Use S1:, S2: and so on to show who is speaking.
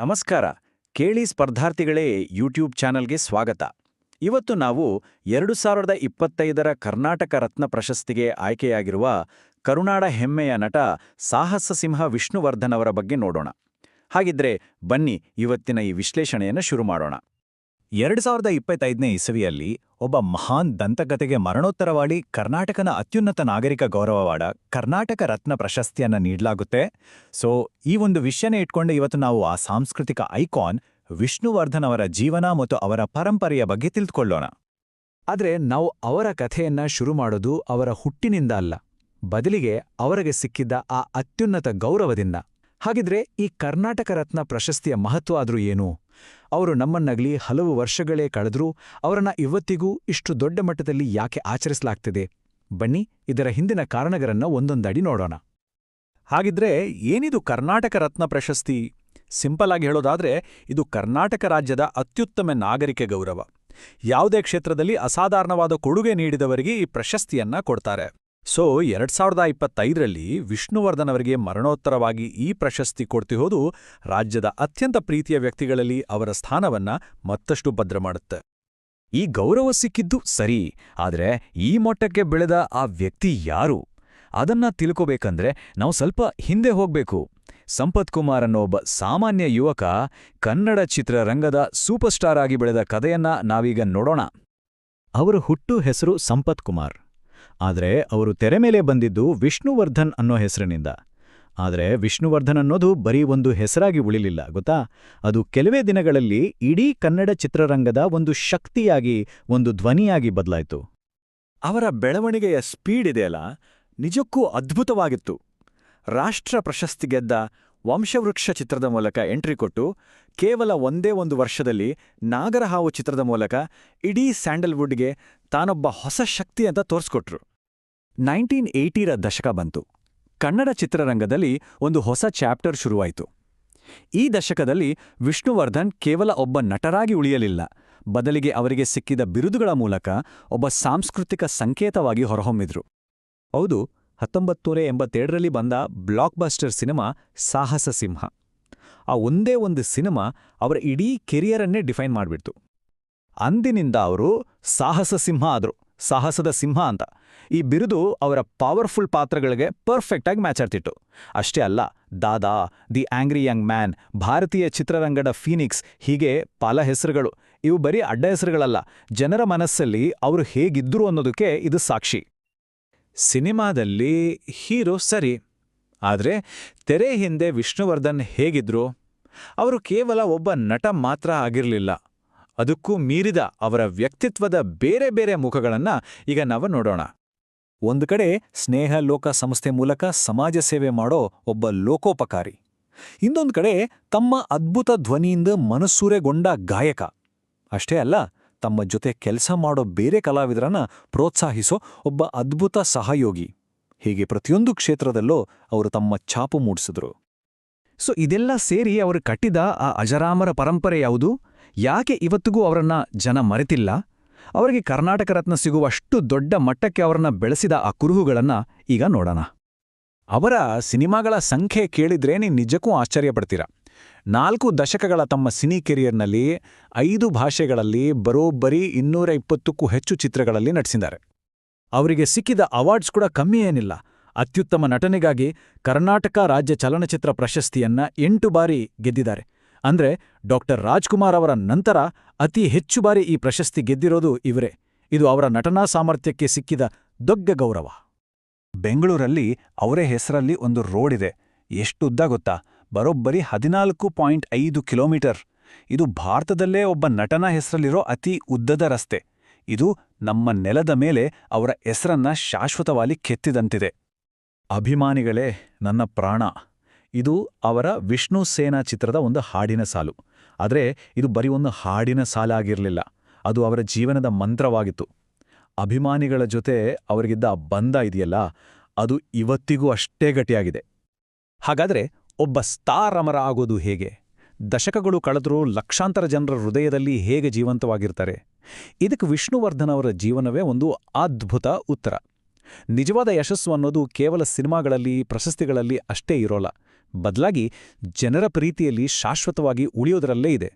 S1: ನಮಸ್ಕಾರ. ಕೇಳಿ ಸ್ಪರ್ಧಾರ್ಥಿಗಳೇ ಯೂಟ್ಯೂಬ್ ಚಾನಲ್ಗೆ ಸ್ವಾಗತ. ಇವತ್ತು ನಾವು ಎರಡು ಸಾವಿರದ ಇಪ್ಪತ್ತೈದರ ಕರ್ನಾಟಕ ರತ್ನ ಪ್ರಶಸ್ತಿಗೆ ಆಯ್ಕೆಯಾಗಿರುವ ಕರುನಾಡ ಹೆಮ್ಮೆಯ ನಟ ಸಾಹಸ ಸಿಂಹ ವಿಷ್ಣುವರ್ಧನ್ ಅವರ ಬಗ್ಗೆ ನೋಡೋಣ. ಹಾಗಿದ್ರೆ ಬನ್ನಿ ಇವತ್ತಿನ ಈ ವಿಶ್ಲೇಷಣೆಯನ್ನು ಶುರು ಮಾಡೋಣ.
S2: ಎರಡು ಸಾವಿರದ ಇಪ್ಪತ್ತೈದನೇ ಇಸವಿಯಲ್ಲಿ ಒಬ್ಬ ಮಹಾನ್ ದಂತಕತೆಗೆ ಮರಣೋತ್ತರವಾಳಿ ಕರ್ನಾಟಕನ ಅತ್ಯುನ್ನತ ನಾಗರಿಕ ಗೌರವವಾಡ ಕರ್ನಾಟಕ ರತ್ನ ಪ್ರಶಸ್ತಿಯನ್ನ ನೀಡಲಾಗುತ್ತೆ. ಸೊ, ಈ ಒಂದು ವಿಷಯನೇ ಇಟ್ಕೊಂಡು ಇವತ್ತು ನಾವು ಆ ಸಾಂಸ್ಕೃತಿಕ ಐಕಾನ್ ವಿಷ್ಣುವರ್ಧನ್ ಅವರ ಜೀವನ ಮತ್ತು ಅವರ ಪರಂಪರೆಯ ಬಗ್ಗೆ ತಿಳ್ಕೊಳ್ಳೋಣ
S3: ಆದ್ರೆ ನಾವು ಅವರ ಕಥೆಯನ್ನ ಶುರು ಮಾಡೋದು ಅವರ ಹುಟ್ಟಿನಿಂದ ಅಲ್ಲ. ಬದಲಿಗೆ ಅವರಿಗೆ ಸಿಕ್ಕಿದ್ದ ಆ ಅತ್ಯುನ್ನತ ಗೌರವದಿಂದ. ಹಾಗಿದ್ರೆ ಈ ಕರ್ನಾಟಕ ರತ್ನ ಪ್ರಶಸ್ತಿಯ ಮಹತ್ವ ಆದ್ರೂ ಏನು? ಅವರು ನಮ್ಮನ್ನಗಲಿ ಹಲವು ವರ್ಷಗಳೇ ಕಳೆದರೂ ಅವರನ್ನ ಇವತ್ತಿಗೂ ಇಷ್ಟು ದೊಡ್ಡ ಮಟ್ಟದಲ್ಲಿ ಯಾಕೆ ಆಚರಿಸಲಾಗ್ತಿದೆ? ಬನ್ನಿ, ಇದರ ಹಿಂದಿನ ಕಾರಣಗಳನ್ನ ಒಂದೊಂದಡಿ ನೋಡೋಣ.
S2: ಹಾಗಿದ್ರೆ ಏನಿದು ಕರ್ನಾಟಕ ರತ್ನ ಪ್ರಶಸ್ತಿ? ಸಿಂಪಲ್ ಆಗಿ ಹೇಳೋದಾದ್ರೆ, ಇದು ಕರ್ನಾಟಕ ರಾಜ್ಯದ ಅತ್ಯುತ್ತಮ ನಾಗರಿಕ ಗೌರವ. ಯಾವುದೇ ಕ್ಷೇತ್ರದಲ್ಲಿ ಅಸಾಧಾರಣವಾದ ಕೊಡುಗೆ ನೀಡಿದವರಿಗೆ ಈ ಪ್ರಶಸ್ತಿಯನ್ನ ಕೊಡ್ತಾರೆ. ಸೊ ಎರಡ್ ಸಾವಿರದ ಇಪ್ಪತ್ತೈದರಲ್ಲಿ ವಿಷ್ಣುವರ್ಧನ್ ಅವರಿಗೆ ಮರಣೋತ್ತರವಾಗಿ ಈ ಪ್ರಶಸ್ತಿ ಕೊಡ್ತಿಹೋದು ರಾಜ್ಯದ ಅತ್ಯಂತ ಪ್ರೀತಿಯ ವ್ಯಕ್ತಿಗಳಲ್ಲಿ ಅವರ ಸ್ಥಾನವನ್ನ ಮತ್ತಷ್ಟು ಭದ್ರ ಮಾಡುತ್ತೆ.
S3: ಈ ಗೌರವ ಸಿಕ್ಕಿದ್ದು ಸರಿ, ಆದರೆ ಈ ಮಟ್ಟಕ್ಕೆ ಬೆಳೆದ ಆ ವ್ಯಕ್ತಿ ಯಾರು? ಅದನ್ನ ತಿಳ್ಕೋಬೇಕಂದ್ರೆ ನಾವು ಸ್ವಲ್ಪ ಹಿಂದೆ ಹೋಗ್ಬೇಕು. ಸಂಪತ್ ಕುಮಾರ್ ಅನ್ನೋ ಒಬ್ಬ ಸಾಮಾನ್ಯ ಯುವಕ ಕನ್ನಡ ಚಿತ್ರರಂಗದ ಸೂಪರ್ ಸ್ಟಾರ್ ಆಗಿ ಬೆಳೆದ ಕಥೆಯನ್ನ ನಾವೀಗ ನೋಡೋಣ.
S2: ಅವರ ಹುಟ್ಟು ಹೆಸರು ಸಂಪತ್ ಕುಮಾರ್. ಆದರೆ ಅವರು ತೆರೆ ಮೇಲೆ ಬಂದಿದ್ದು ವಿಷ್ಣುವರ್ಧನ್ ಅನ್ನೋ ಹೆಸರಿನಿಂದ. ಆದರೆ ವಿಷ್ಣುವರ್ಧನ್ ಅನ್ನೋದು ಬರೀ ಒಂದು ಹೆಸರಾಗಿ ಉಳಿಲಿಲ್ಲ, ಗೊತ್ತಾ? ಅದು ಕೆಲವೇ ದಿನಗಳಲ್ಲಿ ಇಡೀ ಕನ್ನಡ ಚಿತ್ರರಂಗದ ಒಂದು ಶಕ್ತಿಯಾಗಿ, ಒಂದು ಧ್ವನಿಯಾಗಿ ಬದಲಾಯಿತು.
S1: ಅವರ ಬೆಳವಣಿಗೆಯ ಸ್ಪೀಡ್ ಇದೆಯಲ್ಲ, ನಿಜಕ್ಕೂ ಅದ್ಭುತವಾಗಿತ್ತು. ರಾಷ್ಟ್ರ ಪ್ರಶಸ್ತಿ ಗೆದ್ದ ವಂಶವೃಕ್ಷ ಚಿತ್ರದ ಮೂಲಕ ಎಂಟ್ರಿ ಕೊಟ್ಟು, ಕೇವಲ ಒಂದೇ ಒಂದು ವರ್ಷದಲ್ಲಿ ನಾಗರಹಾವು ಚಿತ್ರದ ಮೂಲಕ ಇಡೀ ಸ್ಯಾಂಡಲ್ವುಡ್ಗೆ ತಾನೊಬ್ಬ ಹೊಸ ಶಕ್ತಿ ಅಂತ ತೋರ್ಸ್ಕೊಟ್ರು. ನೈನ್ಟೀನ್ ಏಯ್ಟಿರ ದಶಕ ಬಂತು. ಕನ್ನಡ ಚಿತ್ರರಂಗದಲ್ಲಿ ಒಂದು ಹೊಸ ಚಾಪ್ಟರ್ ಶುರುವಾಯಿತು. ಈ ದಶಕದಲ್ಲಿ ವಿಷ್ಣುವರ್ಧನ್ ಕೇವಲ ಒಬ್ಬ ನಟರಾಗಿ ಉಳಿಯಲಿಲ್ಲ. ಬದಲಿಗೆ ಅವರಿಗೆ ಸಿಕ್ಕಿದ ಬಿರುದುಗಳ ಮೂಲಕ ಒಬ್ಬ ಸಾಂಸ್ಕೃತಿಕ ಸಂಕೇತವಾಗಿ ಹೊರಹೊಮ್ಮಿದ್ರು. ಹೌದು ಹತ್ತೊಂಬತ್ತು ನೂರ ಎಂಬತ್ತೆರಡರಲ್ಲಿ ಬಂದ ಬ್ಲಾಕ್ಬಸ್ಟರ್ ಸಿನಿಮಾ ಸಾಹಸ ಸಿಂಹ. ಆ ಒಂದೇ ಒಂದು ಸಿನಿಮಾ ಅವರ ಇಡೀ ಕೆರಿಯರನ್ನೇ ಡಿಫೈನ್ ಮಾಡಿಬಿಡ್ತು. ಅಂದಿನಿಂದ ಅವರು ಸಾಹಸ ಸಿಂಹ ಆದ್ರು, ಸಾಹಸದ ಸಿಂಹ ಅಂತ. ಈ ಬಿರುದು ಅವರ ಪವರ್ಫುಲ್ ಪಾತ್ರಗಳಿಗೆ ಪರ್ಫೆಕ್ಟಾಗಿ ಮ್ಯಾಚ್ ಆಗ್ತಿತ್ತು ಅಷ್ಟೇ ಅಲ್ಲ, Dada, the angry young man, ಭಾರತೀಯ ಚಿತ್ರರಂಗದ ಫೀನಿಕ್ಸ್, ಹೀಗೆ ಪಲ ಹೆಸರುಗಳು. ಇವು ಬರೀ ಅಡ್ಡ ಹೆಸರುಗಳಲ್ಲ, ಜನರ ಮನಸ್ಸಲ್ಲಿ ಅವರು ಹೇಗಿದ್ರು ಅನ್ನೋದಕ್ಕೆ ಇದು ಸಾಕ್ಷಿ. ಸಿನಿಮಾದಲ್ಲಿ ಹೀರೋ ಸರಿ, ಆದರೆ ತೆರೆ ಹಿಂದೆ ವಿಷ್ಣುವರ್ಧನ್ ಹೇಗಿದ್ರು, ಅವರು ಕೇವಲ ಒಬ್ಬ ನಟ ಮಾತ್ರ ಆಗಿರಲಿಲ್ಲ. ಅದಕ್ಕೂ ಮೀರಿದ ಅವರ ವ್ಯಕ್ತಿತ್ವದ ಬೇರೆ ಬೇರೆ ಮುಖಗಳನ್ನು ಈಗ ನಾವು ನೋಡೋಣ. ಒಂದು ಕಡೆ ಸ್ನೇಹ ಲೋಕ ಸಂಸ್ಥೆ ಮೂಲಕ ಸಮಾಜ ಸೇವೆ ಮಾಡೋ ಒಬ್ಬ ಲೋಕೋಪಕಾರಿ. ಇನ್ನೊಂದು ಕಡೆ ತಮ್ಮ ಅದ್ಭುತ ಧ್ವನಿಯಿಂದ ಮನಸ್ಸೂರೆಗೊಂಡ ಗಾಯಕ. ಅಷ್ಟೇ ಅಲ್ಲ, ತಮ್ಮ ಜೊತೆ ಕೆಲಸ ಮಾಡೋ ಬೇರೆ ಕಲಾವಿದರನ್ನ ಪ್ರೋತ್ಸಾಹಿಸೋ ಒಬ್ಬ ಅದ್ಭುತ ಸಹಯೋಗಿ. ಹೀಗೆ ಪ್ರತಿಯೊಂದು ಕ್ಷೇತ್ರದಲ್ಲೂ ಅವರು ತಮ್ಮ ಛಾಪು ಮೂಡಿಸಿದ್ರು.
S3: ಸೊ, ಇದೆಲ್ಲ ಸೇರಿ ಅವರು ಕಟ್ಟಿದ ಆ ಅಜರಾಮರ ಪರಂಪರೆ ಯಾವುದು? ಯಾಕೆ ಇವತ್ತಿಗೂ ಅವರನ್ನ ಜನ ಮರೆತಿಲ್ಲ? ಅವರಿಗೆ ಕರ್ನಾಟಕ ರತ್ನ ಸಿಗುವಷ್ಟು ದೊಡ್ಡ ಮಟ್ಟಕ್ಕೆ ಅವರನ್ನ ಬೆಳೆಸಿದ ಆ ಕುರುಹುಗಳನ್ನ ಈಗ ನೋಡೋಣ.
S1: ಅವರ ಸಿನಿಮಾಗಳ ಸಂಖ್ಯೆ ಕೇಳಿದ್ರೆ ನೀವು ನಿಜಕ್ಕೂ ಆಶ್ಚರ್ಯಪಡ್ತೀರ. ನಾಲ್ಕು ದಶಕಗಳ ತಮ್ಮ ಸಿನಿ ಕೆರಿಯರ್ನಲ್ಲಿ ಐದು ಭಾಷೆಗಳಲ್ಲಿ ಬರೋಬ್ಬರಿ ಇನ್ನೂರ ಇಪ್ಪತ್ತಕ್ಕೂ ಹೆಚ್ಚು ಚಿತ್ರಗಳಲ್ಲಿ ನಟಿಸಿದ್ದಾರೆ. ಅವರಿಗೆ ಸಿಕ್ಕಿದ ಅವಾರ್ಡ್ಸ್ ಕೂಡ ಕಮ್ಮಿ ಏನಿಲ್ಲ. ಅತ್ಯುತ್ತಮ ನಟನೆಗಾಗಿ ಕರ್ನಾಟಕ ರಾಜ್ಯ ಚಲನಚಿತ್ರ ಪ್ರಶಸ್ತಿಯನ್ನ ಎಂಟು ಬಾರಿ ಗೆದ್ದಿದ್ದಾರೆ. ಅಂದ್ರೆ ಡಾಕ್ಟರ್ ರಾಜ್ಕುಮಾರ್ ಅವರ ನಂತರ ಅತಿ ಹೆಚ್ಚು ಬಾರಿ ಈ ಪ್ರಶಸ್ತಿ ಗೆದ್ದಿರೋದು ಇವರೇ. ಇದು ಅವರ ನಟನಾ ಸಾಮರ್ಥ್ಯಕ್ಕೆ ಸಿಕ್ಕಿದ ದೊಡ್ಡ ಗೌರವ. ಬೆಂಗಳೂರಲ್ಲಿ ಅವರೇ ಹೆಸರಲ್ಲಿ ಒಂದು ರೋಡ್ ಇದೆ. ಎಷ್ಟು ಉದ್ದ ಗೊತ್ತಾ? ಬರೋಬ್ಬರಿ ಹದಿನಾಲ್ಕು ಪಾಯಿಂಟ್ ಐದು ಕಿಲೋಮೀಟರ್. ಇದು ಭಾರತದಲ್ಲೇ ಒಬ್ಬ ನಟನ ಹೆಸರಲ್ಲಿರೋ ಅತಿ ಉದ್ದದ ರಸ್ತೆ. ಇದು ನಮ್ಮ ನೆಲದ ಮೇಲೆ ಅವರ ಹೆಸರನ್ನ ಶಾಶ್ವತವಾಗಿ ಕೆತ್ತಿದಂತಿದೆ. ಅಭಿಮಾನಿಗಳೇ, ನನ್ನ ಪ್ರಾಣ. ಇದು ಅವರ ವಿಷ್ಣು ಸೇನಾ ಚಿತ್ರದ ಒಂದು ಹಾಡಿನ ಸಾಲು. ಆದರೆ ಇದು ಬರೀ ಒಂದು ಹಾಡಿನ ಸಾಲಾಗಿರಲಿಲ್ಲ. ಅದು ಅವರ ಜೀವನದ ಮಂತ್ರವಾಗಿತ್ತು. ಅಭಿಮಾನಿಗಳ ಜೊತೆ ಅವರಿಗಿದ್ದ ಬಂಧ ಇದೆಯಲ್ಲ, ಅದು ಇವತ್ತಿಗೂ ಅಷ್ಟೇ ಗಟ್ಟಿಯಾಗಿದೆ. ಹಾಗಾದ್ರೆ ಒಬ್ಬ ಸ್ಟಾರ್ ಅಮರ ಆಗೋದು ಹೇಗೆ? ದಶಕಗಳು ಕಳೆದರೂ ಲಕ್ಷಾಂತರ ಜನರ ಹೃದಯದಲ್ಲಿ ಹೇಗೆ ಜೀವಂತವಾಗಿರ್ತಾರೆ? ಇದಕ್ಕೆ ವಿಷ್ಣುವರ್ಧನ್ ಅವರ ಜೀವನವೇ ಒಂದು ಅದ್ಭುತ ಉತ್ತರ. ನಿಜವಾದ ಯಶಸ್ಸು ಅನ್ನೋದು ಕೇವಲ ಸಿನಿಮಾಗಳಲ್ಲಿ, ಪ್ರಶಸ್ತಿಗಳಲ್ಲಿ ಅಷ್ಟೇ ಇರೋಲ್ಲ.
S3: ಬದಲಾಗಿ ಜನರ ಪ್ರೀತಿಯಲ್ಲಿ ಶಾಶ್ವತವಾಗಿ ಉಳಿಯೋದರಲ್ಲೇ ಇದೆ.